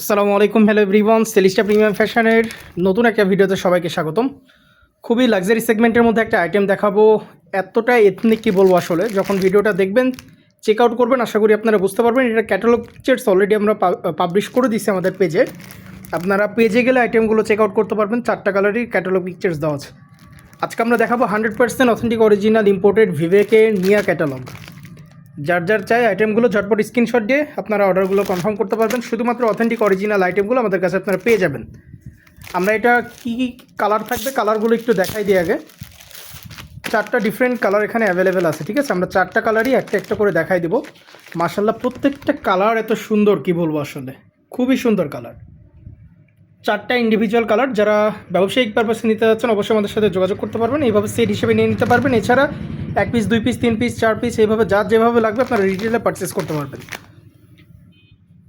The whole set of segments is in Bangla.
আসসালামু আলাইকুম হ্যালো এভরিওয়ান সেলিস্টা প্রিমিয়াম ফ্যাশনের নতুন একটা ভিডিওতে সবাইকে স্বাগতম। খুবই লাক্সারি সেগমেন্টের মধ্যে একটা আইটেম দেখাবো। এতটা এথনিক কি বলব আসলে? যখন ভিডিওটা দেখবেন চেক আউট করবেন, আশা করি আপনারা বুঝতে পারবেন। এটা ক্যাটালগ পিকচার্স অলরেডি আমরা পাবলিশ করে দিচ্ছি আমাদের পেজে আপনারা পেজে গেলে আইটেমগুলো চেক আউট করতে পারবেন। চারটা কালারই ক্যাটালগ পিকচার্স দেওয়া আছে। আজকে আমরা দেখাবো hundred percent authentic original imported ভিভেকের নিয়া ক্যাটালগ যার যার চাই আইটেমগুলো ঝটপট স্ক্রিনশট দিয়ে আপনারা অর্ডারগুলো কনফার্ম করতে পারবেন। শুধুমাত্র অথেন্টিক অরিজিনাল আইটেমগুলো আমাদের কাছে আপনারা পেয়ে যাবেন। আমরা এটা কী কী কালার থাকবে? কালারগুলো একটু দেখাই দিই আগে। চারটা ডিফারেন্ট কালার এখানে অ্যাভেলেবেল আছে, ঠিক আছে? আমরা চারটা কালারই একটা একটা করে দেখাই দেবো। মার্শাল্লাহ প্রত্যেকটা কালার এত সুন্দর, কি বলব আসলে? খুবই সুন্দর কালার চারটা ইন্ডিভিজুয়াল কালার যারা ব্যবসায়িক পারপাসে নিতে যাচ্ছেন, অবশ্যই আমাদের সাথে যোগাযোগ করতে পারবেন। এইভাবে সেট হিসেবে নিয়ে নিতে পারবেন। এছাড়া এক পিস দুই পিস তিন পিস চার পিস এইভাবে যার যেভাবে লাগবে আপনারা রিটেলে পারচেস করতে পারবেন।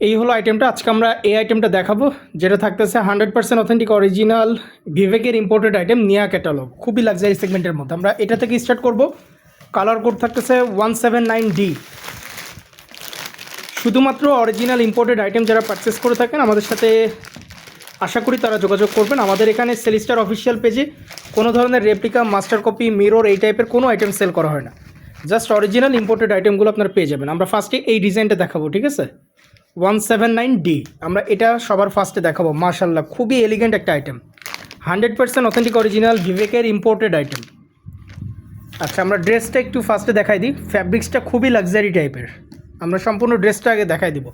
এই হলো আইটেমটা আজকে আমরা এই আইটেমটা দেখাবো, যেটা থাকতেছে হান্ড্রেড পার্সেন্ট অথেন্টিক অরিজিনাল ভিভেকের ইম্পোর্টেড আইটেম নিয়া ক্যাটালগ খুবই লাক্সারি সেগমেন্টের মধ্যে। আমরা এটা থেকে স্টার্ট করব। কালার কোড থাকতেছে ওয়ান সেভেন নাইন ডি শুধুমাত্র অরিজিনাল ইম্পোর্টেড আইটেম যারা পারচেস করে থাকেন, আমাদের সাথে আশা করি তারা যোগাযোগ করবেন। আমাদের এখানে সেলিস্টার অফিসিয়াল পেজে কোনো ধরনের রেপ্লিকা মাস্টার কপি মিরর এই টাইপের কোনো আইটেম সেল করা হয় না। জাস্ট অরিজিনাল ইম্পোর্টেড আইটেমগুলো আপনারা পেয়ে যাবেন। আমরা ফার্স্টে এই ডিজাইনটা দেখাবো, ঠিক আছে? ওয়ান সেভেন নাইন ডি আমরা এটা সবার ফার্স্টে দেখাবো মার্শাল্লাহ খুবই এলিগেন্ট একটা item hundred percent authentic original ভিভেকের imported item আচ্ছা আমরা ড্রেসটা একটু ফার্স্টে দেখাই দিই। ফ্যাব্রিক্সটা খুবই লাক্সারি টাইপের আমরা সম্পূর্ণ ড্রেসটা আগে দেখাই দিব।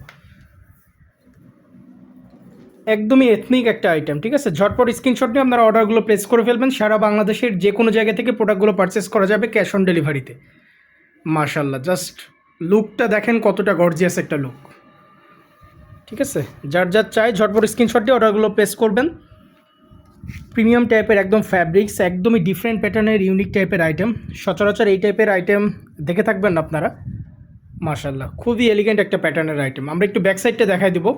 একদমই এথনিক একটা আইটেম ঠিক আছে? ঝটপট স্ক্রিনশট নিয়ে আপনারা অর্ডারগুলো প্লেস করে ফেলবেন। সারা বাংলাদেশের যে কোনো জায়গা থেকে প্রোডাক্টগুলো পারচেস করা যাবে ক্যাশ অন ডেলিভারিতে মাশাল্লাহ জাস্ট লুকটা দেখেন কতটা গর্জিয়াস একটা লুক ঠিক আছে? যার যার চাই ঝটপট স্ক্রিনশট দিয়ে অর্ডারগুলো প্লেস করবেন। প্রিমিয়াম টাইপের একদম ফ্যাব্রিক্স একদমই ডিফারেন্ট প্যাটার্নের ইউনিক টাইপের আইটেম সচরাচর এই টাইপের আইটেম দেখে থাকবেন আপনারা। মাশাল্লাহ খুবই এলিগেন্ট একটা প্যাটার্নের আইটেম আমরা একটু ব্যাক সাইডটা দেখাই দেবো।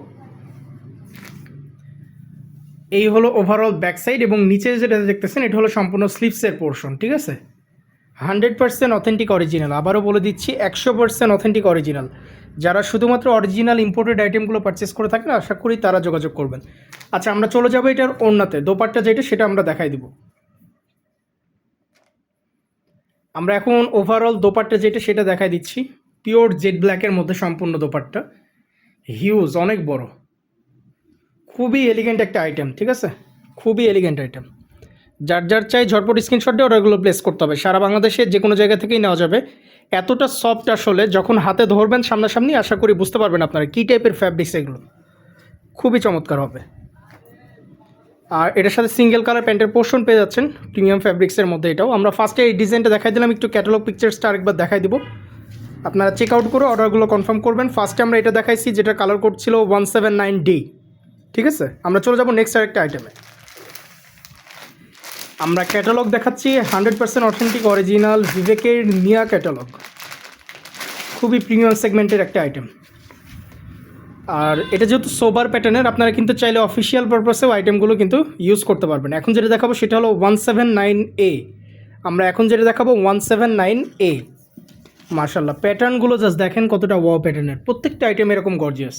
এই হলো ওভারঅল ব্যাক সাইড এবং নিচে যেটা দেখতেছেন, এটা হলো সম্পূর্ণ স্লিপসের পোর্শন ঠিক আছে? হান্ড্রেড পার্সেন্ট অথেন্টিক অরিজিনাল আবারও বলে দিচ্ছি, একশো পার্সেন্ট অথেন্টিক অরিজিনাল যারা শুধুমাত্র অরিজিনাল ইম্পোর্টেড আইটেমগুলো পারচেস করে থাকেন, আশা করি তারা যোগাযোগ করবেন। আচ্ছা আমরা চলে যাব এটার ওড়নাতে। দোপাট্টা যেটা, সেটা আমরা দেখাই দিব। আমরা এখন ওভারঅল দোপাট্টা যেটা, সেটা দেখাই দিচ্ছি। পিওর জেড ব্ল্যাকের মধ্যে সম্পূর্ণ দোপাট্টা। হিউজ অনেক বড়। খুবই এলিগেন্ট একটা আইটেম ঠিক আছে? খুবই এলিগেন্ট আইটেম যার যার চাই ঝটপট স্ক্রিনশট দিয়ে অর্ডারগুলো প্লেস করতে হবে। সারা বাংলাদেশে যে কোনো জায়গা থেকেই নেওয়া যাবে। এতটা সফট আসলে যখন হাতে ধরবেন সামনাসামনি, আশা করি বুঝতে পারবেন আপনারা কী টাইপের ফ্যাব্রিক্স এগুলো। খুবই চমৎকার হবে। আর এটার সাথে সিঙ্গেল কালার প্যান্টের পোর্শন পেয়ে যাচ্ছেন। প্রিমিয়াম ফ্যাব্রিক্সের মধ্যে এটাও। আমরা ফার্স্টে এই ডিজাইনটা দেখাই দিলাম, একটু ক্যাটালগ পিকচার্সটা আরেকবার দেখাই দিব। আপনারা চেক আউট করে অর্ডারগুলো কনফার্ম করবেন। ফার্স্টে আমরা এটা দেখাইছি যেটা কালার কোড ছিল ওয়ান সেভেন নাইন ডি ঠিক আছে? আমরা চলে যাব নেক্সট আরেকটা আইটেমে আমরা ক্যাটালগ দেখাচ্ছি হান্ড্রেড পার্সেন্ট অথেন্টিক অরিজিনাল ভিভেকের নিয়া ক্যাটালগ খুবই প্রিমিয়াম সেগমেন্টের একটা আইটেম আর এটা যেহেতু সোবার প্যাটার্নের আপনারা কিন্তু চাইলে অফিসিয়াল পারপাসেও আইটেমগুলো কিন্তু ইউজ করতে পারবেন। এখন যেটা দেখাবো সেটা হলো ওয়ান সেভেন নাইন এ আমরা এখন যেটা দেখাবো ওয়ান সেভেন নাইন এ মার্শাল্লাহ প্যাটার্নগুলো জাস্ট দেখেন কতটা ওয়াও প্যাটার্নের প্রত্যেকটা আইটেম এরকম গর্জিয়াস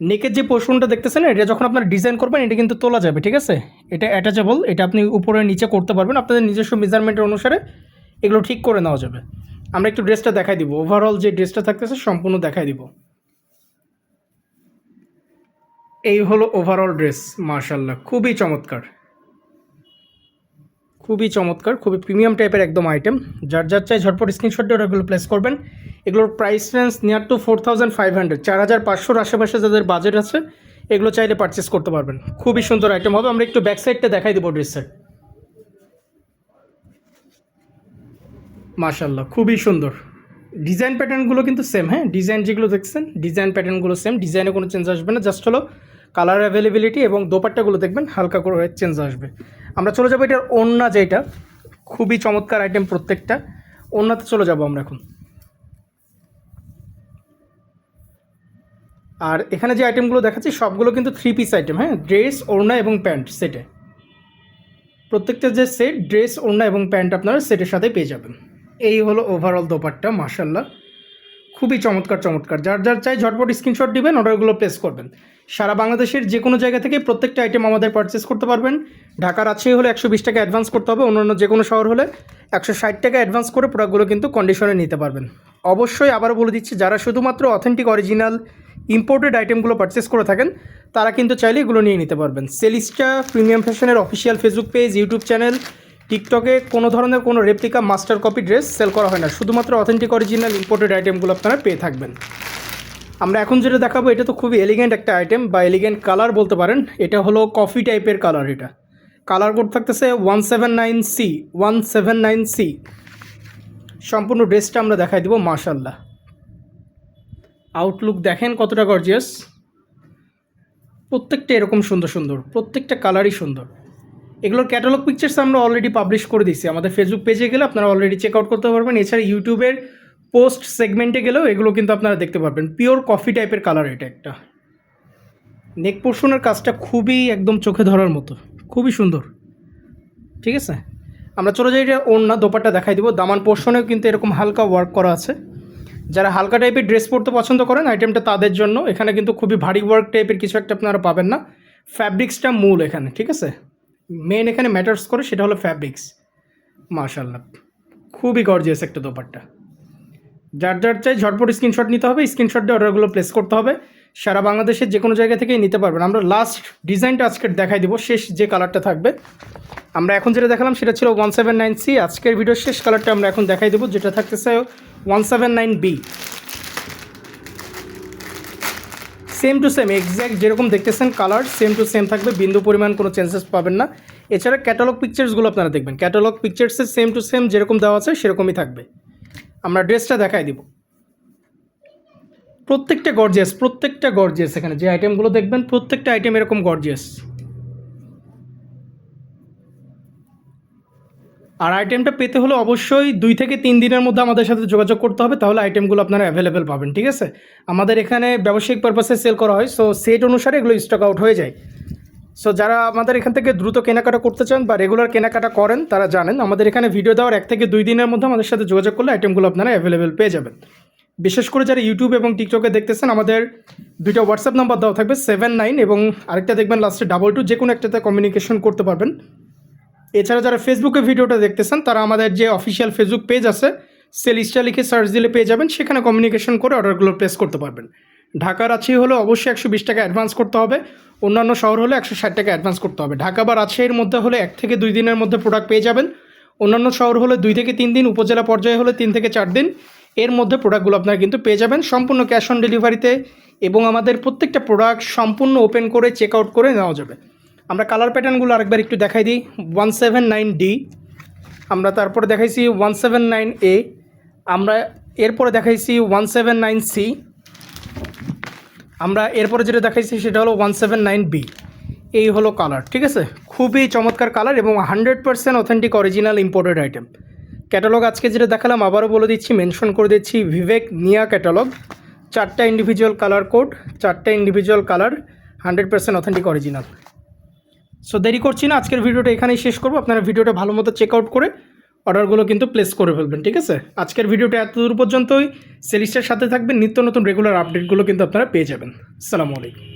নেকের যে পোর্শনটা দেখতেছেন, এটা যখন আপনারা ডিজাইন করবেন, এটা কিন্তু তোলা যাবে, ঠিক আছে? এটা অ্যাটাচেবল এটা আপনি উপরে নিচে করতে পারবেন। আপনাদের নিজস্ব মেজারমেন্টের অনুসারে এগুলো ঠিক করে নেওয়া যাবে। আমরা একটু ড্রেসটা দেখাই দিব। ওভারঅল যে ড্রেসটা থাকতেছে, সম্পূর্ণ দেখাই দিব। এই হলো ওভারঅল ড্রেস মার্শাল্লাহ খুবই চমৎকার। খুবই চমৎকার, খুবই প্রিমিয়াম টাইপের একদম আইটেম যার যার চাই ঝটপট স্ক্রিনশট ওগুলো প্লেস করবেন। এগুলোর price range near to four thousand five hundred চার হাজার পাঁচশোর আশেপাশে যাদের বাজেট আছে, এগুলো চাইলে পারচেস করতে পারবেন। খুবই সুন্দর আইটেম হবে। আমরা একটু ব্যাক সাইডটা দেখাই দেবো ড্রেসের মাশাল্লাহ খুবই সুন্দর। ডিজাইন প্যাটার্নগুলো কিন্তু সেম হ্যাঁ? ডিজাইন যেগুলো দেখছেন ডিজাইন প্যাটার্নগুলো সেম ডিজাইনে কোনো চেঞ্জ আসবে না জাস্ট হলো কালার অ্যাভেলেবিলিটি এবং দোপাট্টাগুলো দেখবেন, হালকা করে চেঞ্জ আসবে। আমরা চলে যাব এটার ওন্না যেটা। খুবই চমৎকার আইটেম প্রত্যেকটা। ওন্নাতে চলে যাব আমরা এখন। আর এখানে যে আইটেমগুলো দেখাচ্ছি, সবগুলো কিন্তু থ্রি পিস আইটেম হ্যাঁ? ড্রেস ওড়না এবং প্যান্ট সেটে প্রত্যেকটা যে সেট ড্রেস ওড়না এবং প্যান্ট আপনারা সেটের সাথে পেয়ে যাবেন। এই হলো ওভারঅল দোপাট্টা মার্শাল্লাহ খুবই চমৎকার চমৎকার। যার যার চাই ঝটপট স্ক্রিনশট দিবেন অর্ডারগুলো প্লেস করবেন। সারা বাংলাদেশের যে কোনো জায়গা থেকে প্রত্যেকটা আইটেম আমাদের পারচেস করতে পারবেন। ঢাকার আছে হলে একশো বিশ টাকা অ্যাডভান্স করতে হবে, অন্যান্য যে কোনো শহর হলে একশো ষাট টাকা অ্যাডভান্স করে প্রোডাক্টগুলো কিন্তু কন্ডিশনে নিতে পারবেন। অবশ্যই আবারও বলে দিচ্ছি, যারা শুধুমাত্র অথেন্টিক অরিজিনাল ইম্পোর্টেড আইটেমগুলো পারচেস করে থাকেন, তারা কিন্তু চাইলে এগুলো নিয়ে নিতে পারবেন। সেলিস্টা প্রিমিয়াম ফ্যাশনের official Facebook page YouTube channel টিকটকে কোনো ধরনের কোনো replica master copy dress sale করা হয় না। শুধুমাত্র অথেন্টিক অরিজিনাল ইম্পোর্টেড আইটেমগুলো আপনারা পেয়ে থাকবেন। আমরা এখন যেটা দেখাবো, এটা তো খুবই এলিগেন্ট একটা আইটেম বা এলিগেন্ট কালার বলতে পারেন। এটা হলো কফি টাইপের কালার এটা। কালার কোড থাকতেছে one seven nine C one seven nine C সম্পূর্ণ ড্রেসটা আমরা দেখাই দেবো মাশাল্লাহ আউটলুক দেখেন কতটা গর্জিয়াস প্রত্যেকটা এরকম সুন্দর সুন্দর, প্রত্যেকটা কালারই সুন্দর। এগুলোর ক্যাটালগ পিকচার্স আমরা অলরেডি পাবলিশ করে দিচ্ছি আমাদের ফেসবুক পেজে গেলে আপনারা অলরেডি চেক আউট করতে পারবেন। এছাড়া ইউটিউবের পোস্ট সেগমেন্টে গেলেও এগুলো কিন্তু আপনারা দেখতে পারবেন। পিওর কফি টাইপের কালার এটা একটা। নেক পোর্শনের কাজটা খুবই একদম চোখে ধরার মতো। খুবই সুন্দর। ঠিক আছে? আমরা চলে যাই এটা ওড়না, দোপাট্টা দেখাই দিব। দামান পোর্শনেও কিন্তু এরকম হালকা ওয়ার্ক করা আছে। যারা হালকা টাইপের ড্রেস পরতে পছন্দ করেন আইটেমটা তাদের জন্য। এখানে কিন্তু খুবই ভারী ওয়ার্ক টাইপের কিছু একটা আপনারা পাবেন না। ফ্যাব্রিক্সটা মূল এখানে, ঠিক আছে? মেন এখানে ম্যাটার্স করে সেটা হলো ফ্যাব্রিক্স মাশাল্লাহ খুবই গর্জিয়াস একটা দোপাট্টা। যার যার চাই ঝটপট স্ক্রিনশট নিতে হবে স্ক্রিনশট দিয়ে অর্ডারগুলো প্লেস করতে হবে। সারা বাংলাদেশের যে কোনো জায়গা থেকেই নিতে পারবেন। আমরা লাস্ট ডিজাইনটা আজকের দেখাই দিব, শেষ যে কালারটা থাকবে। আমরা এখন যেটা দেখালাম সেটা ছিল ওয়ান সেভেন নাইন সি আজকের ভিডিওর শেষ কালারটা আমরা এখন দেখাই দেবো, যেটা থাকতেছে one seven nine B same to same exact যেরকম দেখতেছেন কালার সেম টু সেম থাকবে, বিন্দু পরিমাণ কোনো চেঞ্জেস পাবেন না। এছাড়া ক্যাটালগ পিকচার্সগুলো আপনারা দেখবেন। ক্যাটালগ পিকচার্সের সেম টু সেম যেরকম দেওয়া আছে, সেরকমই থাকবে। আমরা ড্রেসটা দেখাই দিব। প্রত্যেকটা গর্জিয়াস প্রত্যেকটা গর্জিয়াস এখানে। যে আইটেমগুলো দেখবেন, প্রত্যেকটা আইটেম এরকম গর্জিয়াস আর আইটেমটা পেতে হলে অবশ্যই দুই থেকে তিন দিনের মধ্যে আমাদের সাথে যোগাযোগ করতে হবে, তাহলে আইটেমগুলো আপনারা অ্যাভেলেবেল পাবেন, ঠিক আছে? আমাদের এখানে ব্যবসায়িক পারপাসে সেল করা হয় সো সেট অনুসারে এগুলো স্টক আউট হয়ে যায়। সো যারা আমাদের এখান থেকে দ্রুত কেনাকাটা করতে চান বা রেগুলার কেনাকাটা করেন, তারা জানেন আমাদের এখানে ভিডিও দেওয়ার এক থেকে দুই দিনের মধ্যে আমাদের সাথে যোগাযোগ করলে আইটেমগুলো আপনারা অ্যাভেলেবেল পেয়ে যাবেন। বিশেষ করে যারা ইউটিউব এবং টিকটকে দেখতেছেন, আমাদের দুইটা হোয়াটসঅ্যাপ নাম্বার দেওয়া থাকবে সেভেন নাইন এবং আরেকটা দেখবেন লাস্টে ডাবল টু যে কোনো একটাতে কমিউনিকেশন করতে পারবেন। এছাড়া যারা ফেসবুকে ভিডিওটা দেখতেছেন, তারা আমাদের যে অফিসিয়াল ফেসবুক পেজ আছে সেলিস্টা লিখে সার্চ দিলে পেয়ে যাবেন। সেখানে কমিউনিকেশন করে অর্ডারগুলো প্লেস করতে পারবেন। ঢাকা, রাজশাহী হলে অবশ্যই একশো বিশ টাকা অ্যাডভান্স করতে হবে। অন্যান্য শহর হলে একশো ষাট টাকা অ্যাডভান্স করতে হবে। ঢাকা বা রাজশাহীর মধ্যে হলে এক থেকে দুই দিনের মধ্যে প্রোডাক্ট পেয়ে যাবেন। অন্যান্য শহর হলে দুই থেকে তিন দিন, উপজেলা পর্যায়ে হলে তিন থেকে চার দিন। এর মধ্যে প্রোডাক্টগুলো আপনারা কিন্তু পেয়ে যাবেন। সম্পূর্ণ ক্যাশ অন ডেলিভারিতে এবং আমাদের প্রত্যেকটা প্রোডাক্ট সম্পূর্ণ ওপেন করে চেক আউট করে নেওয়া যাবে। আমরা কালার প্যাটার্নগুলো আরেকবার একটু দেখাই দিই। ওয়ান সেভেন নাইন ডি আমরা তারপরে দেখাইছি ওয়ান সেভেন নাইন এ আমরা এরপরে দেখাইছি ওয়ান সেভেন নাইন সি আমরা এরপরে যেটা দেখাইছি সেটা হলো ওয়ান সেভেন নাইন বি এই হলো কালার ঠিক আছে? খুবই চমৎকার কালার এবং hundred percent authentic original imported item catalogue আজকে যেটা দেখালাম, আবারও বলে দিচ্ছি মেনশন করে দিচ্ছি ভিভেক নিয়া ক্যাটালগ চারটা ইন্ডিভিজুয়াল কালার কোড চারটা individual colour hundred percent authentic original so দেরি করছি না, আজকের ভিডিওটা এখানেই শেষ করব। আপনারা ভিডিওটা ভালো মতো চেক আউট করে অর্ডারগুলো কিন্তু প্লেস করে ফেলবেন, ঠিক আছে? আজকের ভিডিওটা এত দূর পর্যন্তই। সেলিস্টার সাথে থাকবেন, নিত্য নতুন রেগুলার আপডেটগুলো কিন্তু আপনারা পেয়ে যাবেন। আসসালামু আলাইকুম।